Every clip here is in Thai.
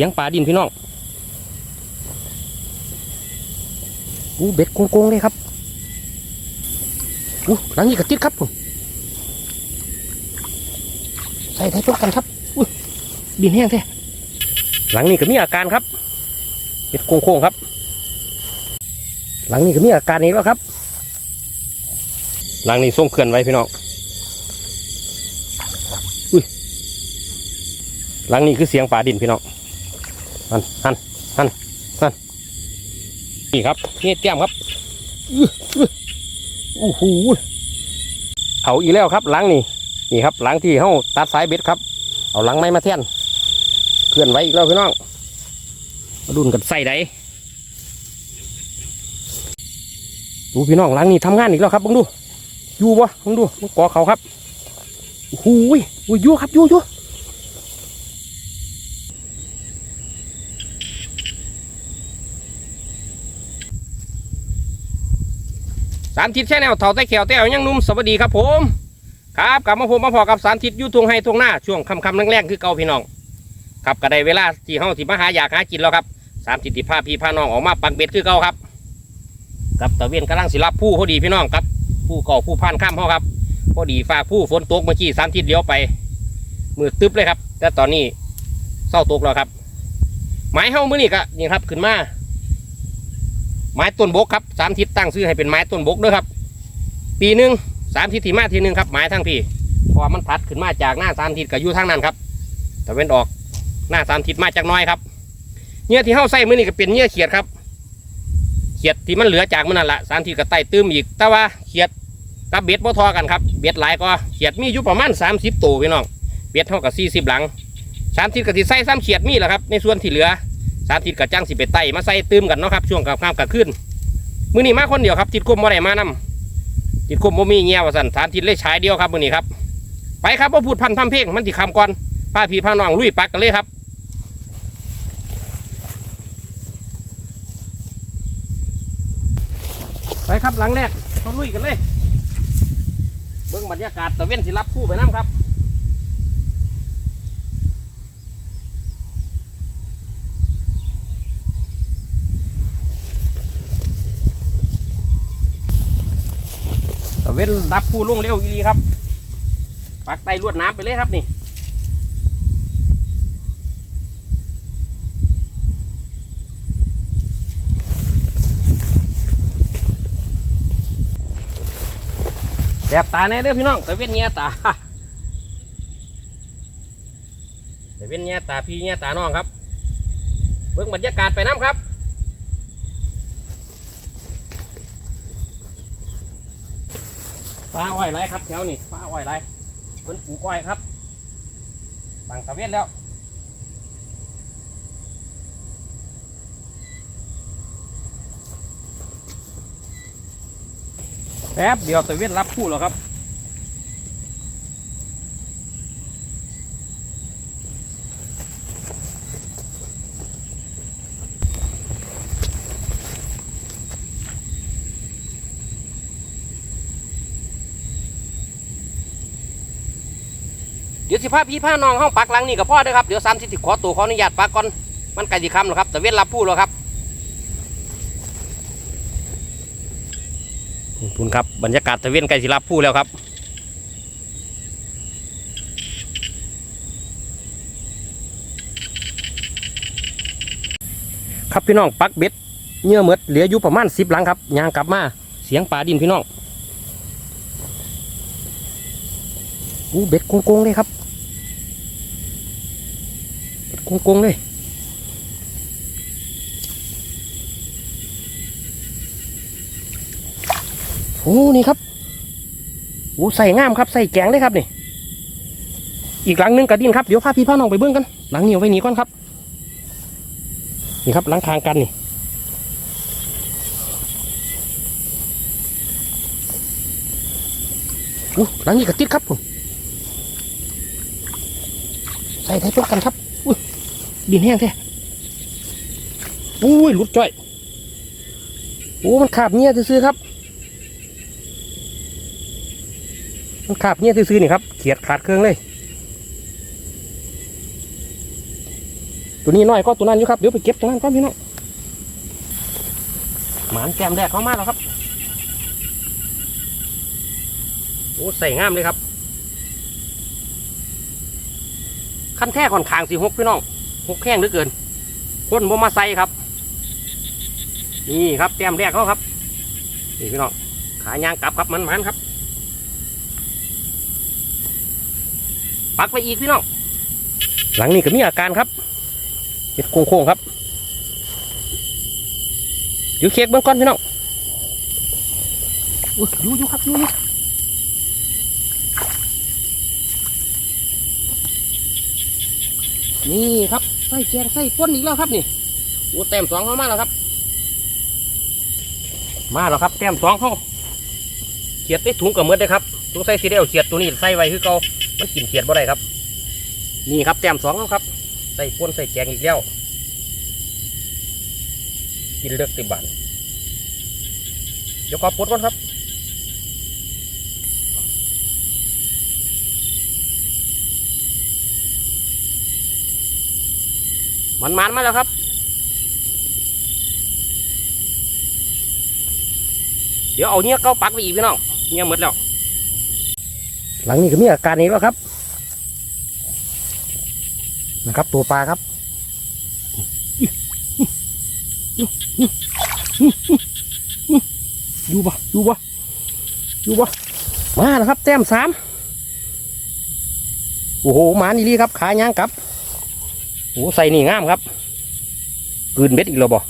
สียงป่าดินพี่น้องอู้เบ็ดโกงๆเลยครับอู้หลังนี้กระติดครับผมใส่ไทยตัวกันครับอู้ดินแห้งแท้หลังนี้ก็มีอาการครับเบ็ดโค้งๆครับ หลังนี้ก็มีอาการนี้แล้วครับ หลังนี้ส่งเคลื่อนไว้พี่น้องหลังนี้คือเสียงป่าดินพี่น้อง หันหันหันหันนี่ครับนี่เตรียมครับอื้ออื้อโอ้โหเอาอีกแล้วครับหลังนี่นี่ครับหลังที่เขาตัดสายเบ็ดครับ เอาหลังไม้มาแท่นเคลื่อนไว้อีกแล้วพี่น้องมาดุนกันใส่ไดดูพี่น้องหลังนี่ทำงานอีกแล้วครับบังดูอยู่บ่บังดูบังกอเขาครับโอ้โหอุ้ยอยู่ครับอยู่อยู่ สารทิศแช่แนวเถาใต้เขียวเต้วยังนุ่มสวัสดีครับผม ครับกลับมาผมมาพอกับสารทิศยูทวงให้ทวงหน้าช่วงคำคำแรงๆคือเก่าพี่น้องครับก็ได้เวลาที่เฮาที่มาหาอยากหากินแล้วครับสามทิศที่พาพี่พาน้องออกมาปักเบ็ดคือเก่าครับกับตะเวียนกำลังสิรับผู้พอดีพี่น้องครับ ผู้ก่อผู้พันข้ามเขาครับ พอดีฝากผู้ฝนตกเมื่อกี้สามทิศเลี้ยวไปมือตึ๊บเลยครับ แต่ตอนนี้เศร้าตกแล้วครับ หมายเฮามื่อนี้ก็นี่ครับขึ้นมา ไม้ต้นบกครับสามทิศตั้งชื่อให้เป็นไม้ต้นบกด้วยครับ ปีหนึ่งสามทิศที่มาทีหนึ่งครับไม้ทั้งพี่พอมันพัดขึ้นมาจากหน้าสามทิศกับยู่ทางนั้นครับแต่เว้นออกหน้าสามทิศมาจากน้อยครับเนื้อที่เข้าใส่มือนี่ก็เป็นเนื้อเขียดครับ เขียดที่มันเหลือจากมันนั่นแหละสามทิศก็ไต่ตื้มอีก แต่ว่าเขียดกับเบ็ดบ่ทอกันครับเบ็ดหลายก็เขียดมีอยู่ประมาณสามสิบตัวพี่น้องเบ็ดเท่ากับสี่สิบหลังสามทิศกับที่ใส่ซ้ำเขียดมีแหละครับในส่วนที่เหลือ สามทิศกับจ้างสิไปไตมาใส่ตื้มกันเนาะครับช่วงกับข้ามกับขึ้นมือนี้มาคนเดียวครับทิศคุมบ่ได้มานำทิศคุมบ่มีเงี้ยวว่าสั่นสามทิศเลยใช้เดียวครับมือนี้ครับ ไปครับบ่พูดพันทำเพลงมันสิคำก่อนพาพี่พาน้องลุยปักกันเลยครับไปครับหลังแรกเขาลุยกันเลย เบิ่งบรรยากาศตะเวนสิรับคู่ไปน้ำครับ เว้นรับผู้ล่วงเร็วอีหลีครับ ปักไตลวดน้ำไปเลยครับนี่แสบตาแน่เด้อพี่น้องแตะเว้นเงี้ยตาแตะเว้นเงี้ยตาพี่เงี้ยตาน้องครับ เบิ่งบรรยากาศไปน้ำครับ ปลาอ้อยไรครับแถวนี้ป้าอ้อยไรเพิ่นปลูกอ้อยครับบางตะเวนแล้วแป๊บเดียวตะเวนรับผู้แล้วครับ เดี๋ยวสิพาพี่พาน้องห้องปักหลังนี่กับพ่อเด้อครับ เดี๋ยวสามสิบขอตัวขออนุญาตปักก่อน มันไกลสิคำแล้วครับแตะเวนรับผู้แล้วครับคุณครับบรรยากาศตะเวนไกลสิรับผู้แล้วครับครับพี่น้องปักเบ็ดเนื้อเมดเหลืออยู่ประมาณสิบหลังครับยางกลับมาเสียงป่าดินพี่น้องอู้เบ็ดโกงๆเลยครับ กงๆเลยโอ้นี่ครับโอ้ใส่งามครับใส่แกงเลยครับนี่อีกหลังนึงกระดิ่นครับเดี๋ยวพาพี่พาน้องไปเบื้องกันหลังเหนี้เอาไว้หนีก่อนครับ นี่ครับหลังคางกันนี่อู้หลังนี้กระติดครับผมใส่ไทยตัวกันครับ ดินแห้งแท้อุ้ยหลุดจ้อยโอ้มันขาบเงี้ยซื่อครับ มันขาบเงี้ยซื่อนี่ครับเขียดขาดเครื่องเลย ตัวนี้น้อยก็ตัวนั้นอยู่ครับเดี๋ยวไปเก็บตัวนั้นก่อนพี่น้องหมานแก้มแรกเข้ามาแล้วครับโอ้ใส่งามเลยครับ ขั้นแท้ค่อนข้างสีหกพี่น้อง หกแข้งเหลือเกินคนบ่มาใส่ครับ นี่ครับแต้มแรกเขาครับนี่พี่น้องขายางกลับครับมันมันครับ ปักไปอีกพี่น้องหลังนี้ก็มีอาการครับเห็ดโค้งๆครับอยู่เค้กเบื้องก้อนพี่น้องอุ๊ยอยู่อยู่ครับอยู่อยู่นี่ครับ ไส้แกงไส้ต้นอีกแล้วครับนี่โอ้แต้มสองเข้ามาแล้วครับ มาแล้วครับแต้มสองเข้าเขียดได้ถุงกับเมือดเลยครับถุงใส่สีเดียวเขียดตัวนี้ใส่ไว้คือเก่ามันกินเขียดบ่ได้ครับ นี่ครับแต้มสองแล้วครับใส่ป้นใส่แกงอีกแล้วกินเลือกติบันเดี๋ยวขอปดก่อนครับ มันมันมาแล้วครับ เดี๋ยวเอาเนี้ยเก้าปักไปอีกพี่น้องเนี้ยหมดแล้ว หลังนี้ก็มีอาการนี้แล้วครับ นะครับ ตัวปลาครับอยู่ปะอยู่ปะอยู่ปะมาแล้วครับ แต้มสามโอ้โหหมานี่ลีครับ ขายางกลับ โอ้ใส่นี่งามครับกืนเบ็ดอีกแล้วบ่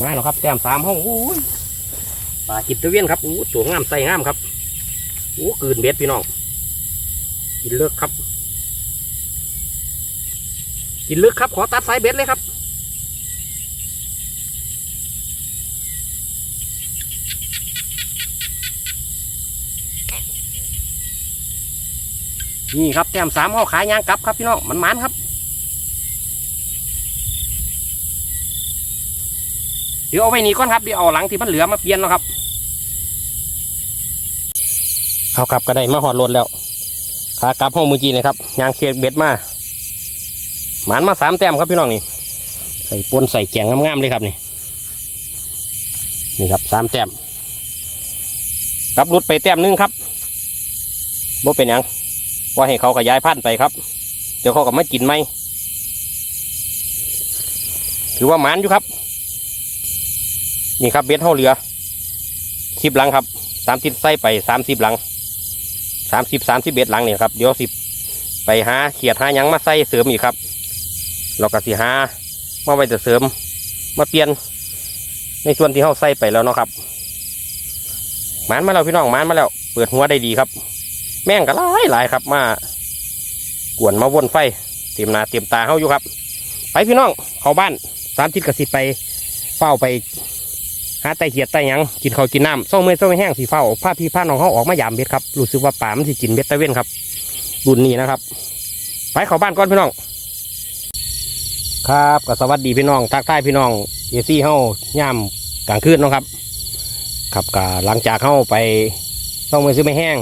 มาแล้วครับแต้มสามห้องโอ้ยปลาจิตเวียนครับโอ้ตัวงามใส่งามครับโอ้กืนเบ็ดพี่น้องกินเลือกครับ กินลึกครับ ขอตัดสายเบ็ดเลยครับ นี่ครับแต้มสามห่อขายยางกลับครับพี่น้องมันมันครับเดี๋ยวเอาไว้นี่ก่อนครับเดี๋ยวเอาหลังที่มันเหลือมาเปลี่ยนเนาะครับเอากลับก็ได้มาหอดรถแล้วขากลับห้องมือกี้นะครับยางเคียเบ็ดมาหมานมาสามแต้มครับพี่น้องนี่ใส่ปนใส่แกงงามๆเลยครับนี่นี่ครับสามแต้มกลับรุดไปแต้มนึงครับบ่เป็นยัง ว่าให้เขาขยายพันธุ์ไปครับ เดี๋ยวเขาก็มากินไหมถือว่าหมานอยู่ครับ นี่ครับเบ็ดเท่าเหลือสิบหลังครับสามสิบไส้ไปสามสิบหลังสามสิบสามสิบเอ็ดหลังเนี่ยครับเดี๋ยวสิไปหาเขียดหายังมาใส่เสริมอีกครับเราก็สิหามาไว้จะเสริมมาเปลี่ยนในส่วนที่เขาใส่ไปแล้วเนาะครับหมานมาแล้วพี่น้องหมานมาแล้ว เปิดหัวได้ดีครับ แม่งก็หลายหลายครับมากวนมาวนไฟ เตรียมหนาเตรียมตาเขาอยู่ครับ ไปพี่น้องเข้าบ้านสามทิศกระสิไปเฝ้าไปหาไตเขียดไตยังกินข้าวกินน้ำเศร้าเมื่อยเศร้าแห้งสีเฝ้าผ้าพี่ผ้าน้องเขาออกมายามเบ็ดครับรู้สึกว่าป่ามันสิกินเบ็ดตะเว้นครับรุ่นนี้นะครับ ไปเข้าบ้านก่อนพี่น้อง ครับก็สวัสดีพี่น้องทักทายพี่น้องเอซี่เฮาย่ามกลางคืนนะครับ ครับก็หลังจากเฮาไปเศร้าเมื่อซื้อไม่แห้ง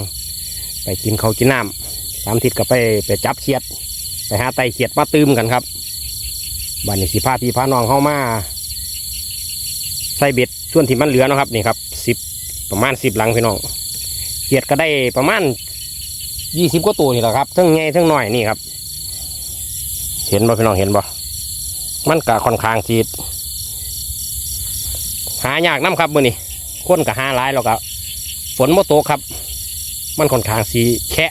ไปกินข้าวกินน้ำสามทิศก็ไปไปจับเขียด ไปหาไตเขียดมาตื้มกันครับบ้านนี้สิพาพี่พาน้องเข้ามาใส่เบ็ดส่วนที่มันเหลือนะครับนี่ครับสิบประมาณสิบหลังพี่น้องเขียดก็ได้ประมาณยี่สิบกว่าตัวนี่แหละครับทั้งใหญ่ทั้งน้อยนี่ครับ เห็นบ่พี่น้องเห็นบ่มันกะค่อนข้างจีดหายากน้ำครับมือนี่คนกะหาหลายแล้วก็ฝนโมโตครับ มันค่อนข้างสีแคะ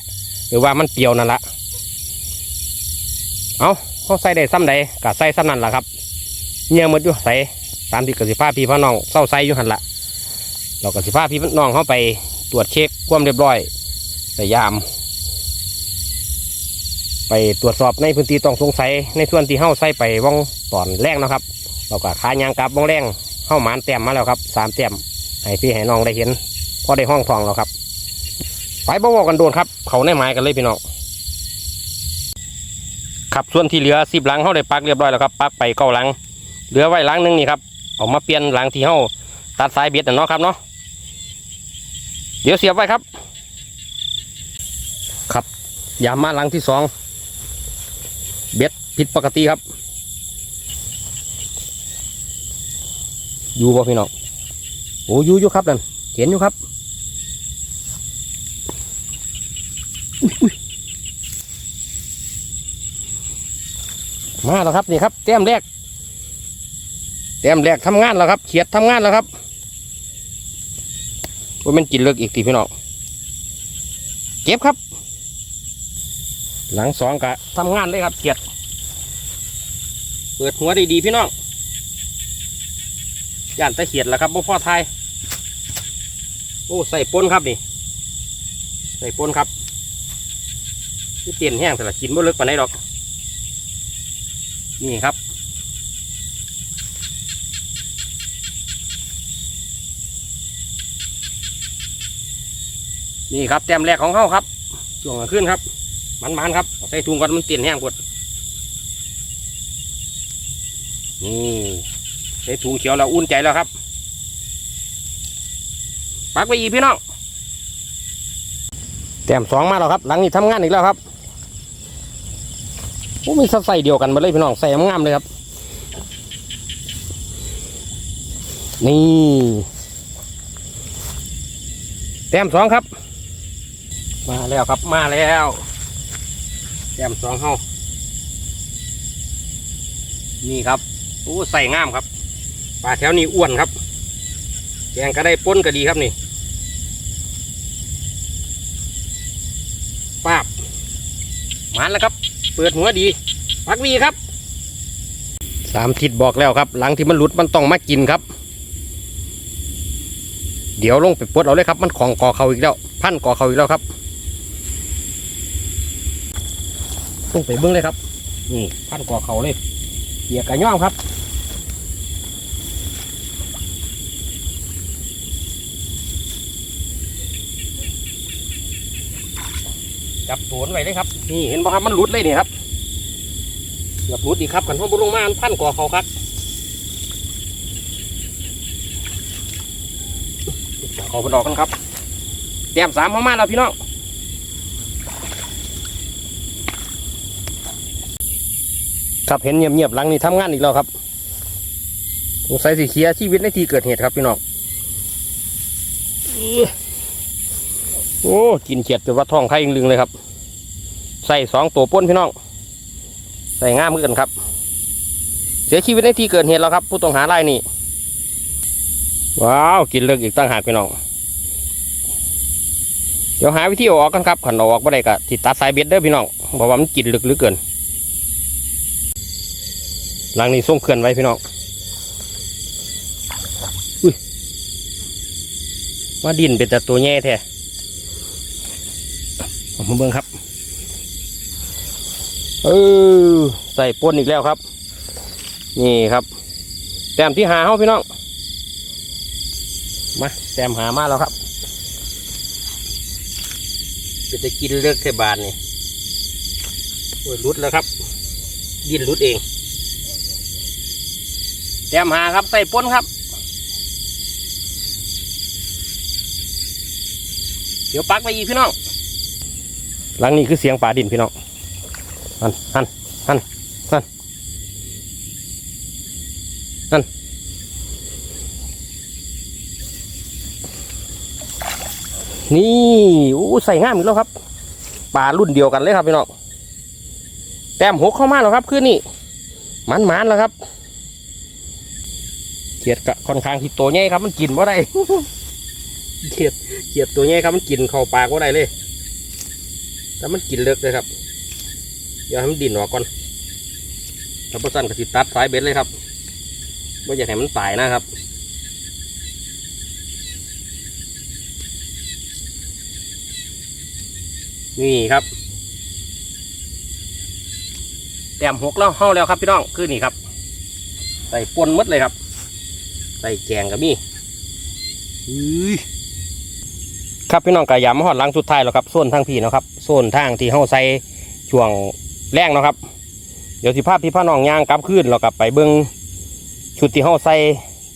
หรือว่ามันเปรียวนั่นละเอาเขาใส่ได้ซ้ำใดกะใส่ซ้ำนั่นแหละครับเงี้ยมดอยู่ใส่ตามที่กสิภาพี่พ่อน้องเศร้าไซอยู่หันละเรากสิภาพี่น้องเข้าไปตรวจเช็คความเรียบร้อยพยายาม ไปตรวจสอบในพื้นที่ต้องสงสัยในส่วนที่เข้าใส่ไปว่องตอนแรกนะครับเราก็ขายางกลับว่องแรงเข้าหมานแต้มมาแล้วครับสามแต้มให้พี่ให้น้องได้เห็นพอได้ห้องทองแล้วครับ บ่าวกันโดนครับ เขาในไม้กันเลยพี่น้องครับส่วนที่เหลือสิบหลังเขาได้ปักเรียบร้อยแล้วครับปักไปเก้าหลัง เหลือไว้หลังหนึงนี่ครับออกมาเปลี่ยนหลังที่เฮาตัดสายเบ็ดนะเนาะครับเนาะเดี๋ยวเสียบไว้ครับ ครับยามมาหลังที่สองเบ็ดผิดปกติครับ อยู่บ่พี่น้องโอ้อยู่อยู่ครับนั่นเห็นอยู่ครับอุ๊ยอุ๊ย มาแล้วครับนี่ครับแต้มแรกแต้มแรกทำงานแล้วครับ เขียดทำงานแล้วครับว่ามันกินเลิกอีกทีพี่น้องเก็บครับ หลังสองกะทำงานเลยครับเขียด เปิดหัวดีๆพี่น้องย่านตะเขียดแล้วครับบ่พ่อไทยโอ้ใส่ปนครับนี่ ใส่ปนครับ เตียนแห้งแต่ละกินบ่เลิกปานไหนดอก นี่ครับ นี่ครับแต้มแรกของเขาครับช่วงกลางคืนครับ มันๆครับใส่ถุงก่อนมันเตียนแห้งปวดนี่ใส่ถุงเขียวแล้วอุ่นใจแล้วครับ ปักไปอีพี่น้องแต้มสองมาแล้วครับ หลังนี้ทำงานอีกแล้วครับ อ้มีใส่เดียวกันมาเลยพี่น้องใส่งามเลยครับ นี่แต้มสองครับ มาแล้วครับมาแล้วแต้มสองเฮานี่ครับโอ้ใส่งามครับปลาแถวนี้อ้วนครับแกงก็ได้ป้นก็ดีครับนี่ปาบมันแล้วครับ เปิดหัวดีพักวีครับสามทิศบอกแล้วครับ หลังที่มันหลุดมันต้องมากินครับ เดี๋ยวลงไปปวดเอาเลยครับ มันของก่อเขาอีกแล้ว พันก่อเขาอีกแล้วครับลงไปเบื้องเลยครับ นี่พันก่อเขาเลยเกียกกระย่อมครับ จับสวนไว้เลยครับ นี่เห็นป่ะครับมันหลุดเลยนี่ครับเกือบหลุดอีกครับกันพราะบุลงมาพันกว่าเขาครับเขาไปดอกกันครับเตรียมสามเข้ามาแล้วพี่น้องครับเห็นเงียบๆหลังนี้ทำงานอีกแล้วครับสงสัยสิเคลียชีวิตในที่เกิดเหตุครับพี่น้องโอ้ กินเขียดจนว่าท้องไข่ยิงลึงเลยครับ ส่สองตัวป้นพี่น้อง ใส่ง่ามือกันครับ เสียชีวิตในที่เกิดเหตุแล้วครับ ผู้ต้องหารายนี้ว้าว กินเลิกอีกตั้งหากพี่น้อง เดี๋ยวหาวิธีออกกันครับขันอออกบ่ได้ก็ติดตัดสายเบ็ดเด้อพี่น้องบอกว่ามันกินลึกหลือเกิน หลังนี้ส่งเคลื่อนไว้พี่น้องอุ้ยมาดินเป็นแต่ตัวแง่แท้เอามาเบิ่งครับ เออใส่ป่นอีกแล้วครับ นี่ครับ แต้มที่หาเขาพี่น้องมาแต้มหามาแล้วครับจะจะกินเลือกเทบานนี่โอ้ยรุดแล้วครับดินรุดเองแต้มหาครับใส่ป่นครับ เดี๋ยวปักไปอีกพี่น้องหลังนี้คือเสียงป่าดินพี่น้อง หันหันหันหันหันนี่โอ้ใส่ง่ามอีกแล้วครับปลารุ่นเดียวกันเลยครับพี่น้องแต้มหกเข้ามาแล้วครับคืนนี้มันมันแล้วครับเขียดกะค่อนข้างที่ตัวใหญ่ครับมันกินว่าได้เขียดเขียดตัวใหญ่ครับมันกินเข้าปากว่าได้เลยแต่มันกินเลิกเลยครับ เดี๋ยวให้มันดินออกก่อนถ้าพสั้นก็สิตัดสายเบ็ดเลยครับว่าอยากให้มันตายนะครับนี่ครับแต้มหกแล้วห้าแล้วครับพี่น้องคือนี่ครับ ใส่ปนหมดเลยครับ ใส่แกงกับมี่อื้อครับพี่น้องกายามมาหอดหลังสุดท้ายแล้วครับโซนทางพี่เนาะครับโซนทางที่เฮาใส่ช่วง แรงเนาะครับ เดี๋ยวสิภาพพี่พ่อน้องย่างกลับขึ้นเรากลับไปเบิ้งชุดที่เขาใส่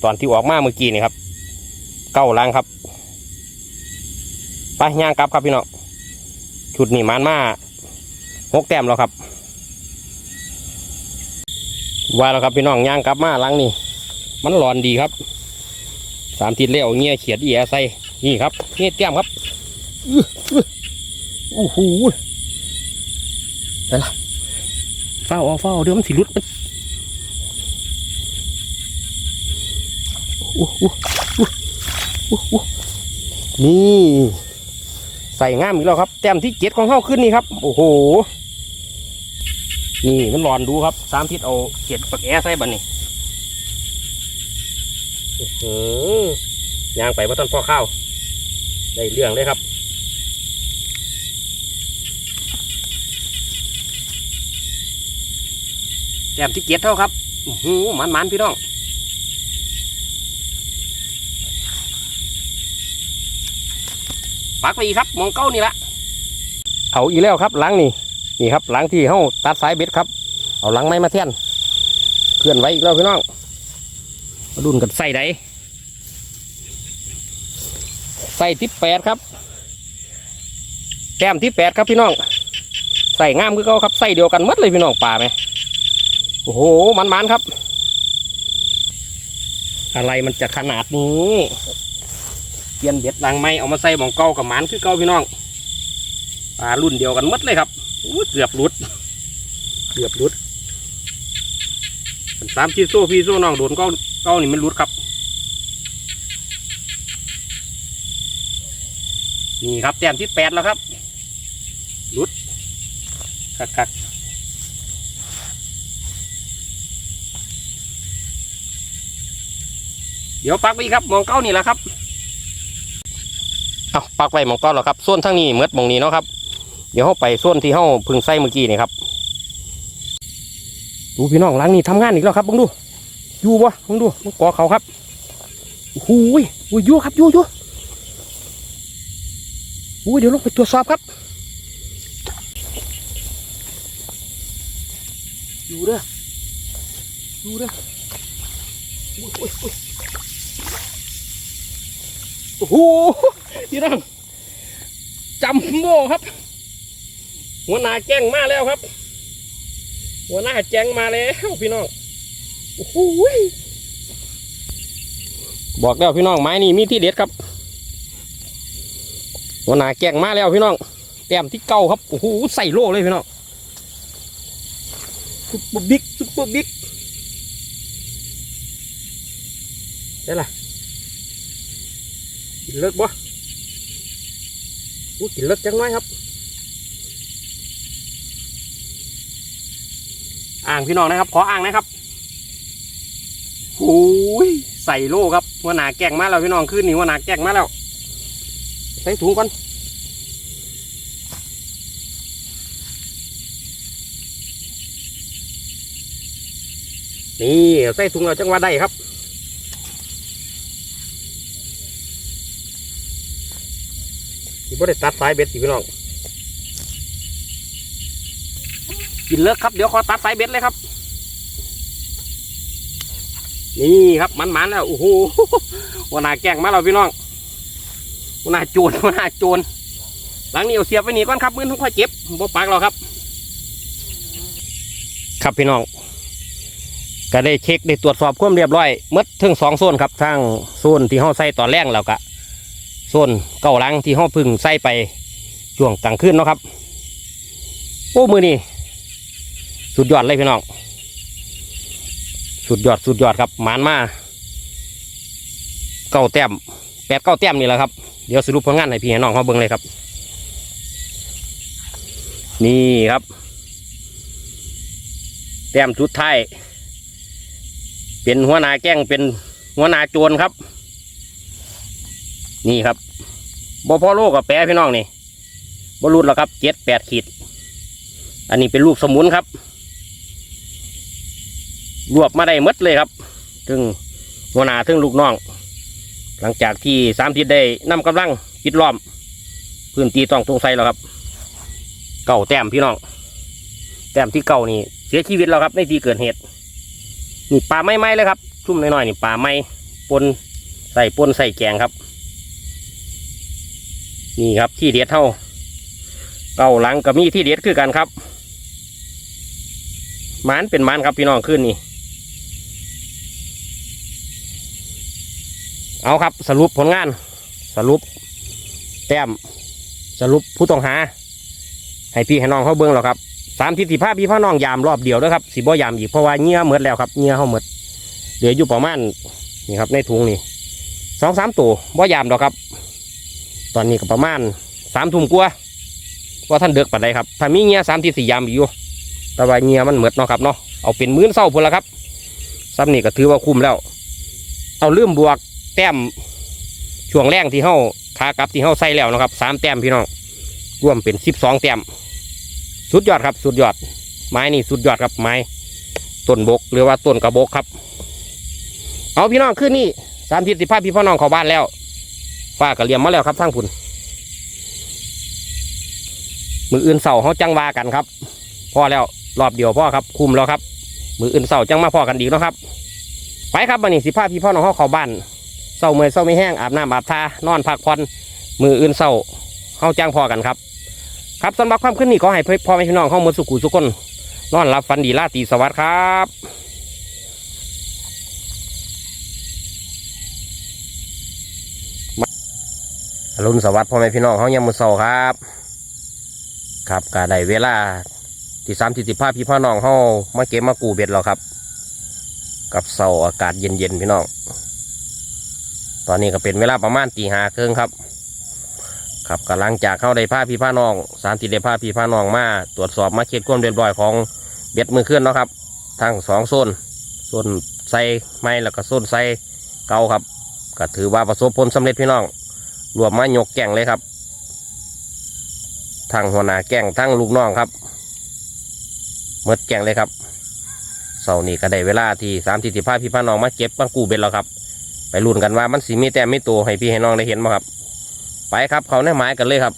ตอนที่ออกมาเมื่อกี้นี่ครับ เก้าลังครับไปย่างกลับครับพี่น้องชุดนี้มันมาหกแต้มแล้วครับว่าแล้วครับพี่น้องย่างกลับมาลังนี่มันร้อนดีครับ สามทิศเลี้ยวเงี้ยเขียดเอียใส่นี่ครับนี่เตรียมครับอื้ออื้อโอ้โหไปละ เฝ้าเอาเฝ้าเดี๋ยวมันสิลุดมันโอ้โหโอ้โหโอ้โหนี่ใส่ง่ามอีกแล้วครับ แต้มที่เจ็ดของเข้าขึ้นนี่ครับ โอ้โห นี่มันร้อนดูครับสามทิศเอาเขียดปักแอใส่บันนี่อื้อหือย่างไปว่าท่านพ่อข้าว ได้เรื่องเลยครับ แต้มที่เจ็ดเท่าครับโอ้โหมันมันพี่น้องปักไปอีกครับมองเก้านี่ละเอาอีกแล้วครับหลังนี่นี่ครับหลังที่เฮาตัดสายเบ็ดครับ เอาหลังไม้มาเทียนเคลื่อนไว้อีกแล้วพี่น้องมาดุนกันใส่ใดใส่ที่แปดครับแต้มที่แปดครับพี่น้องใส่งามคือเขาครับใส่เดียวกันมัดเลยพี่น้องป่าไหม โอ้โห มันมันครับ อะไรมันจะขนาดนี้เปลี่ยนเบ็ดลังไม้เอามาใส่หมองเก่ากับมันคือเก่าพี่น้องปลารุ่นเดียวกันหมดเลยครับเกือบหลุด เกือบหลุดสามที่โซ่พี่โซ่น้องโดนเก้าเก้านี่มันหลุดครับ นี่ครับแต้มที่แปดแล้วครับหลุดคักคัก เดี๋ยวปักไปครับมองเก้านี่แหละครับเอาปักไว้มองเก้อนหรอครับส่วนทั้งนี้เมืดหมองนี้เนาะครับ เดี๋ยวเขาไปส่วนที่เขาพึ่งใส่เมื่อกี้นี่ครับดูพี่น้องล้างนี่ทำงานอีกแล้วครับบังดูอยู่วะบังดูมันกอเขาครับโอ้โหยโอ้ยอยู่ครับอยู่อยู่โอ้ยเดี๋ยวลงไปตรวจสอบครับอยู่เด้ออยู่เด้อโอ้ยโอ้ย โอ้โหพี่น้องจำโม่ครับ หัวหน้าแจ้งมาแล้วครับ หัวหน้าแจ้งมาแล้วพี่น้องโอ้โหยบอกแล้วพี่น้องไม้นี่มีที่เด็ดครับ หัวหน้าแจ้งมาแล้วพี่น้องแต้มที่เก้าครับโอ้โหใส่โล่เลยพี่น้องซุปเปอร์บิ๊กซุปเปอร์บิ๊กได้ละ กินเลิกบ่อู้กินเลิกจังน้อยครับ อ่างพี่น้องนะครับ ขออ่างนะครับโอ้ยใส่โล่ครับหัวหนาแก่งมาแล้วพี่น้องขึ้นนี่หัวหนาแก่งมาแล้วใส่ถุงก่อนนี่ใส่ถุงเราจังว่าได้ครับ ที่บ่ได้ตัดสายเบ็ดสิพี่น้องกินเลิกครับเดี๋ยวขอตัดสายเบ็ดเลยครับ นี่ครับมันมันๆแล้วโอ้โหวันนาแกล้งมาแล้วพี่น้องวันนาโจรวันนาโจรหลังนี้เอาเสียบไว้นี่ก่อนครับมือทุกค่อยเจ็บบ่ปากเราครับ ครับพี่น้องก็ได้เช็คได้ตรวจสอบความเรียบร้อยหมดถึงสองโซนครับทั้งโซนที่ห้าใส่ตอนแรกแล้วก็ โซนเก่าลังที่ห้อพึ่งใส่ไปช่วงกลางคืนเนาะครับโอ้มือนี่สุดยอดเลยพี่น้องสุดยอดสุดยอดครับหมานมาเก้าแต้มแปดเก้าแต้มนี่แหละครับเดี๋ยวสรุปผลงานให้พี่ให้น้องเขาเบิ่งเลยครับ นี่ครับ แต้มสุดท้ายเป็นหัวนาแก้งเป็นหัวนาโจรครับ นี่ครับบอพอโลกับแปรพี่น้องนี่บรุดแล้วครับเจ็ดแปดขีด อันนี้เป็นลูกสมุนครับ รวบมาได้มดเลยครับ ถึงหัวหน้าถึงลูกน้อง หลังจากที่สามทิศได้นำกำลังปิดล้อม พื้นที่ต้องตรงใส่แล้วครับ เก่าแต้มพี่น้อง แต้มที่เก่านี่เสียชีวิตแล้วครับในที่เกิดเหตุ นี่ปลาไม้ไม้เลยครับ ชุ่มน้อยๆนี่ปลาไม้ปนใส่ปนใส่แกงครับ นี่ครับที่เด็ดเท่าเก่าหลังกับมีที่เด็ดคือกันครับมันเป็นมันครับพี่น้องขึ้นนี่ เอาครับสรุปผลงาน สรุป แต้มสรุปผู้ต้องหา ให้พี่ให้น้องเขาเบิ้งหล้วครับสามทีสี่ภาพพี่พ่อน้องยามรอบเดียวแล้วครับสีบ่ยามอีกเพราะว่าเงี้ยเมือดแล้วครับเงี้ยเขาเมือดเหลืออยู่ประมาณนี่ครับในถุงนี่สองสามตัวบ่ยามหรอกครับ ตอนนี้ก็ประมาณสามทุ่มกว่าว่าท่านเดือกปัดใดครับถ้ามีเงื่อสามทิศสี่ยามอยู่แต่ว่าเงื่อมันเหมือดเนาะครับเนาะเอาเป็นมื้อเศร้าพุ่นละครับซ้ำนี่ก็ถือว่าคุ้มแล้ว เอาลืมบวกแต้มช่วงแรงที่เฮาขากลับที่เฮาใส่แล้วนะครับสามแต้มพี่น้องรวมเป็นสิบสองแต้มสุดยอดครับ สุดยอด ไม้นี่สุดยอดครับไม้ต้นบกหรือว่าต้นกระบกครับ เอาพี่น้องขึ้นนี่สามทิศสิบห้าพี่พ่อน้องเข้าบ้านแล้ว ฝ้ากระเลียมมาแล้วครับทั้งพุ่นมืออื่นเสาเขาจังวากันครับพ่อแล้วรอบเดียวพ่อครับ คุมแล้วครับ มืออื่นเสาจังมาพ่อกันดีกเนาะครับ ไปครับวันนี้สิบห้าพี่พ่อน้องเขาเข้าบ้านเสาเมื่อยเสาไม่แห้งอาบน้ำอาบทานอนพักผ่อนมืออื่นเสาเขาจังพ่อกันครับ ครับสำหรับความขึ้นนี่ขอให้พ่อแม่พี่น้องเข้าหมดสุขุสุขคนนอนรับฟันดีราตรีสวัสดิ์ครับ อรุณสวัสดิ์พ่อแม่พี่น้องเขายังมือเศร้าครับ ครับกาได้เวลาที่สามที่สิบห้าพี่พ่อน้องเขามาเก็บมากูเบ็ดแล้วครับ กับเสาอากาศเย็นๆพี่น้อง ตอนนี้ก็เป็นเวลาประมาณตีห้าครึ่งครับ ครับกำลังจากเข้าได้ผ้าพี่ผ้าน้อง สารติได้ผ้าพี่ผ้าน้องมาตรวจสอบมาเช็ดความเรียบร้อยของเบ็ดมือเคลื่อนเนาะครับทั้งสองโซนโซนใส่ไม้แล้วก็โซนใส่เกาครับก็ถือว่าประสบผลสำเร็จพี่น้อง รวมมายกแก่งเลยครับทั้งหัวหน้าแก่งทั้งลูกน้องครับเมดแก่งเลยครับเสาร์นี้ก็ได้เวลาที่สามที่สิบห้าพี่ผ้าน้องมาเก็บปังกูเบ็ดแล้วครับ ไปลุ้นกันว่ามันสีมีแต่ไม่ตัวให้พี่ให้น้องได้เห็นไหมครับ ไปครับเขาในไม้กันเลยครับ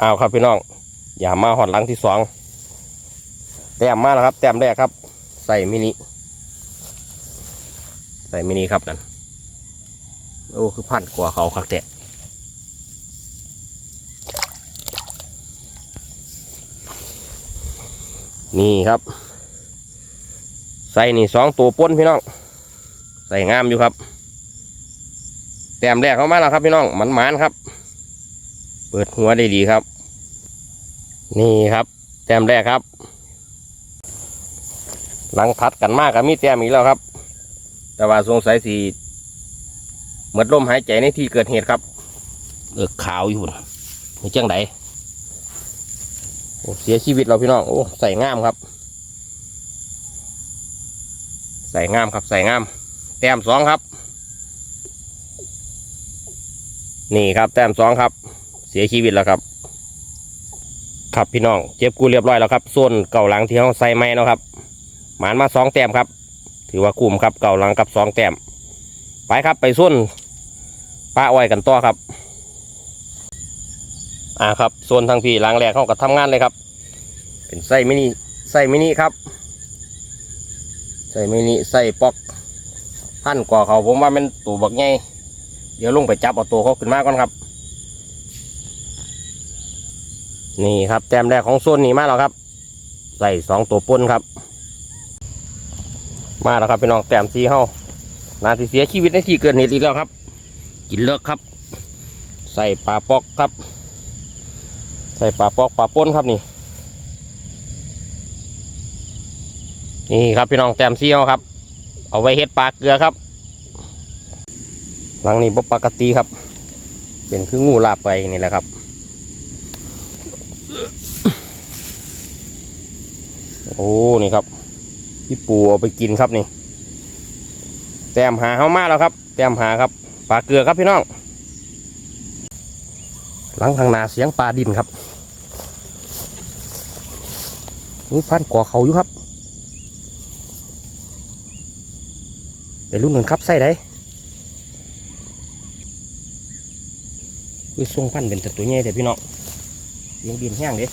เอาครับพี่น้อง อย่ามาหอดหลังที่สองแต้มมาแล้วครับ แต้มแรกครับ ใส่มินิใส่มินิครับนั่น โอ้ คือพันกว่าเขาคักแตะนี่ครับ ใส่นี่สองตัวป้นพี่น้อง ใส่งามอยู่ครับ แต้มแรกเข้ามาแล้วครับพี่น้องมันหมานครับ เปิดหัวได้ดีครับ นี่ครับ แต้มแรกครับ หลังทัดกันมากกับมีแต้มอีกแล้วครับ แต่ว่าสงสัยสี หมือนลมหายใจในที่เกิดเหตุครับ เออขาวอยู่น่ะนี่จังไดโอ้เสียชีวิตเราพี่น้องโอ้ใส่งามครับ ใส่งามครับ ใส่งาม แต้มสองครับ นี่ครับ แต้มสองครับ เสียชีวิตแล้วครับ ครับพี่น้องเจ็บกูเรียบร้อยแล้วครับส่วนเก่าหลังที่เขาใส่ไม้เนาะครับ หมานมาสองแต้มครับ ถือว่ากลุ่มครับเก่าหลังกับสองแต้ม ไปครับไปส่วนป้าอ้อยกันต่อครับ อ่าครับส่วนทางพี่หลังแรกเข้าก็ทำงานเลยครับ เป็นไส้มินิไส้มินิครับไส้มินิไส้ปอกพันกว่าเขาผมว่ามันตัวบักใหญ่เดี๋ยวลงไปจับเอาตัวเขาขึ้นมาก่อนครับ นี่ครับแต้มแรกของโซนนี้มาแล้วครับ ใส่สองตัวปนครับ มาแล้วครับพี่น้องแต้มสีเฮา นาทีเสียชีวิตในที่เกิดเหตุอีกแล้วครับ กินเลิกครับ ใส่ปลาปอกครับ ใส่ปลาปอกปลาปนครับนี่ นี่ครับพี่น้องแต้มสีเฮาครับ เอาไว้เฮ็ดปลาเกลือครับ หลังนี้บปกติครับ เป็นคืองูลาบไปนี่แหละครับโอ้ นี่ครับพี่ปูเอาไปกินครับนี่ แต้มหาเขามาแล้วครับ แต้มหาครับปลาเกลือครับพี่น้อง หลังทางนาเสียงปลาดินครับนี่พันก่อเขาอยู่ครับไปรุ่นหนึ่งครับใส่ได้คือทรงพันเป็นต่ตัวใหญ่แต่พี่น้องเลี้ยงดินแห้งเด้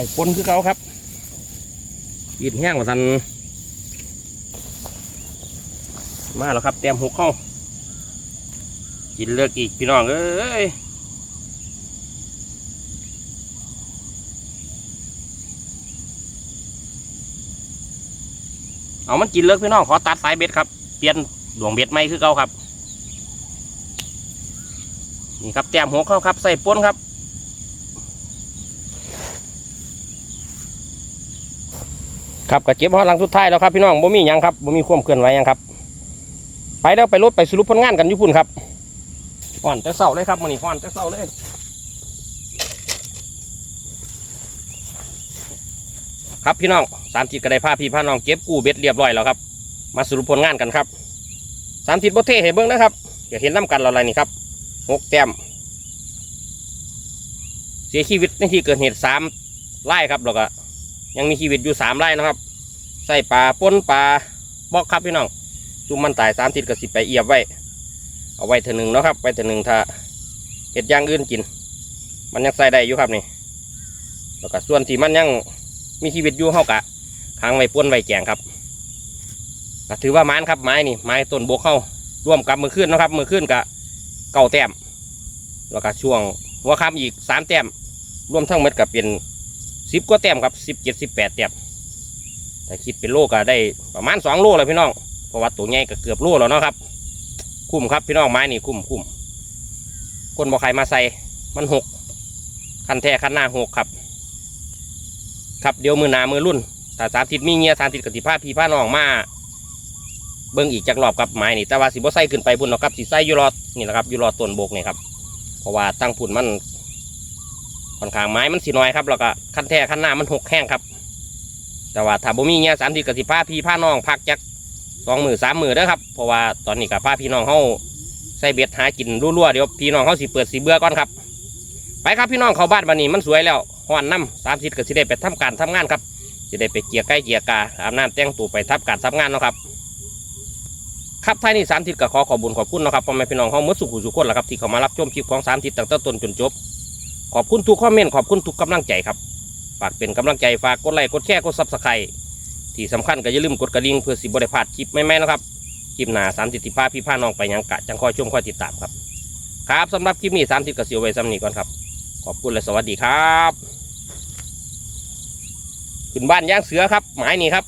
ไปปนคือเขาครับกินแห้งกว่าสันมาแล้วครับเตรียมหกเข้ากินเลือกอีกพี่น้องเอ้ยเอามันกินเลิกพี่น้องขอตัดสายเบ็ดครับ เปลี่ยนดวงเบ็ดไม่คือเขาครับ นี่ครับแต้มหัวเข้าครับ ใส่ป้นครับ ครับกระเจ็บหอหลังสุดท้ายแล้วครับพี่น้องบ่มียังครับบ่มีความเคลื่อนไหวยังครับ ไปแล้วไปรถไปสรุปผลงานกันอยุพุ่นครับห่อนจะเศร้าเลยครับมันนี่ห่อนจะเศร้าเลยครับพี่น้องสามจิตกระไดพาพี่พาน้องเก็บกู้เบ็ดเรียบร้อยแล้วครับ มาสรุปผลงานกันครับสามจิตโบเทให้เบิ้งนะครับอย่าเห็นน้ำกันเราอะไรนี่ครับหกแต้มเสียชีวิตในที่เกิดเหตุสามไร่ครับแล้วก็ ยังมีชีวิตอยู่สามไร่นะครับ ใส่ปลาปนปลาบอกครับพี่น้องจุ่มมันตายสามทิศกับสิไปเอียบไว้ เอาไว้เถอหนึ่งเนาะครับ ไว้เถอหนึ่งถ้าเห็ดย่างอื่นกิน มันยังใส่ได้อยู่ครับนี่ แล้วก็ส่วนที่มันยังมีชีวิตอยู่เฮากะค้างไว้ปนไว้แกงครับถือว่าไม้นครับไม้นี่ไม้ต้นโบกเข้าร่วมกับมือขึ้นนะครับ มือขึ้นกับเก่าแต้มแล้วก็ช่วงหัวค่ำอีกสามแต้มรวมทั้งหมดกับเป็น สิบกว่าแต้มครับสิบเจ็ดสิบแปดแต้มแต่คิดเป็นโลก็ได้ประมาณสองโลเลยพี่น้องเพราะว่าตัวใหญ่ก็เกือบโลแล้วเนาะครับ คุ้มครับพี่น้องไม้นี่คุ้มคุ้มคนบอกใครมาใส่มันหกคันแท้คันหน้าหกครับ ครับเดี๋ยวมือหนามือรุ่นถ้าสามทิศมีเงียสามทิศกติภาพพี่พาน้องมาเบิ่งอีกจากรอบกับไม้นี่แต่ว่าสิบ่ใส่ขึ้นไปพุ่นเนาะครับสิใส่ยูรอดนี่แหละครับยูรอดต้นโบกนี่ครับเพราะว่าตั้งพุ่นมัน ค่อนข้างไม้มันสีน้อยครับแล้วก็ขั้นแท้ขั้นหน้ามันหกแห้งครับ แต่ว่าถ้าบ่มีเงี้ยสามทีกับสิบผ้าพี่ผ้าน้องพักจักสองมือสามมือเด้อครับเพราะว่าตอนนี้กับผ้าพี่น้องเขาใส่เบ็ดหากินรั่วๆเดี๋ยวพี่น้องเขาสิเปิดสีเบื่อก่อนครับ ไปครับพี่น้องเขาบ้านบันนี้มันสวยแล้วห้อนน้ำสามทิศก็สิได้ไปทำการทำงานครับสิได้ไปเกี่ยใกล้เกี่ยกาอาบน้ำแต่งตัวไปทับการทำงานเนาะครับครับท้ายนี้สามทิศก็ขอขอบุญขอบคุณเนาะครับพ่อแม่พี่น้องเขาเมื่อสุขุสุขคนแหละครับที่เขามารับชมคลิปของสามทิศตั้งแต่ต้นจนจบ ขอบคุณทุกคอมเมนต์ขอบคุณทุกกำลังใจครับฝากเป็นกำลังใจฝากกดไลค์กดแชร์กดซับสไครต์ที่สำคัญก็อย่าลืมกดกระดิ่งเพื่อสิบริพลาดคลิปใหม่ๆนะครับคลิปหนาสามสิบติภาพี่พาน้องไปยังกะจังคอยชมคอยติดตามครับ ครับสำหรับคลิปนี้สามสิบกระสิวไว้สำนีก่อนครับ ขอบคุณและสวัสดีครับขึ้นบ้านย่างเสือครับ หมายนี้ครับ